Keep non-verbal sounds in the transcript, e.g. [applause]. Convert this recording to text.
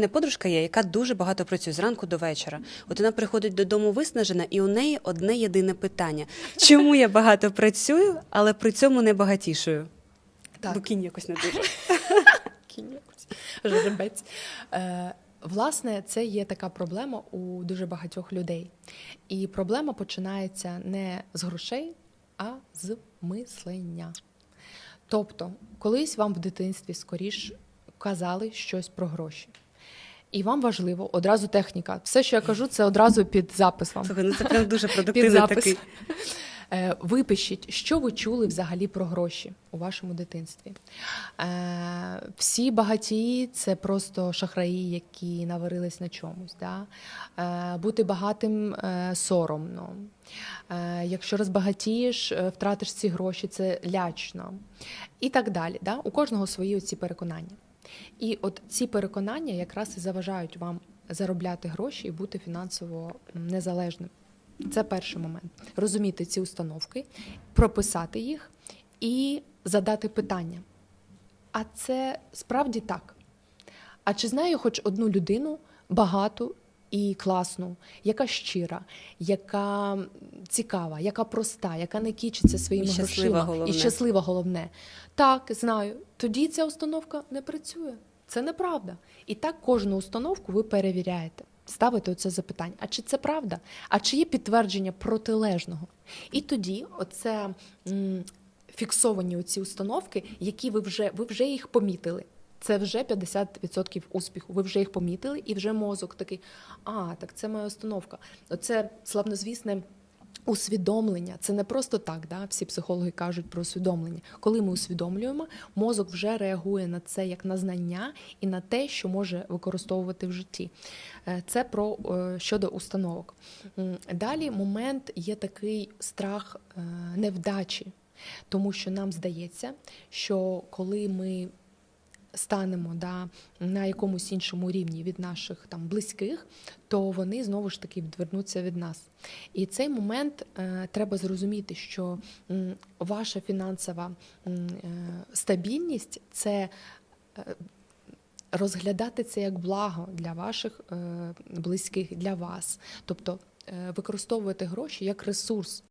мене подружка є, яка дуже багато працює зранку до вечора. От вона приходить додому виснажена, і у неї одне єдине питання: чому я багато працюю, але при цьому не багатішую? Так. Бо кінь якось не дуже. [laughs] Кінь якось, жеребець. Е, власне, це є така проблема у дуже багатьох людей. І проблема починається не з грошей, а з мислення. Тобто, колись вам в дитинстві скоріш казали щось про гроші. І вам важливо одразу техніка. Все, що я кажу, це одразу під запис вам. Слухай, ну це прям дуже продуктивний запис. такий. Е, Випишіть, що ви чули взагалі про гроші у вашому дитинстві. Е, Всі багатії це просто шахраї, які наварились на чомусь. Да? Е, Бути багатим соромно. Якщо розбагатієш, втратиш ці гроші, це лячно. І так далі. Да? У кожного свої оці переконання. І от ці переконання якраз і заважають вам заробляти гроші і бути фінансово незалежним. Це перший момент. Розуміти ці установки, прописати їх і задати питання. А це справді так. А чи знаю хоч одну людину багату і класну, яка щира, яка цікава, яка проста, яка не кічиться своїми І грошима головне. і щаслива головне? Так, знаю. Тоді ця установка не працює. Це неправда. І так кожну установку ви перевіряєте. Ставите оце запитання: а чи це правда? А чи є підтвердження протилежного? І тоді оце м, фіксовані оці установки, які ви вже ви вже їх помітили. Це вже 50% успіху. Ви вже їх помітили, і вже мозок такий: а, так це моя установка. Оце славнозвісне. Усвідомлення це не просто так, да? всі психологи кажуть про усвідомлення. Коли ми усвідомлюємо, мозок вже реагує на це як на знання і на те, що може використовувати в житті. Е, Це про е, щодо установок. Далі момент є такий страх е, невдачі, тому що нам здається, що коли ми станемо да, на якомусь іншому рівні від наших там близьких, то вони знову ж таки відвернуться від нас. І цей момент е, треба зрозуміти, що м, ваша фінансова е, стабільність це. е, Розглядати це як благо для ваших е, близьких, для вас, тобто е, використовувати гроші як ресурс,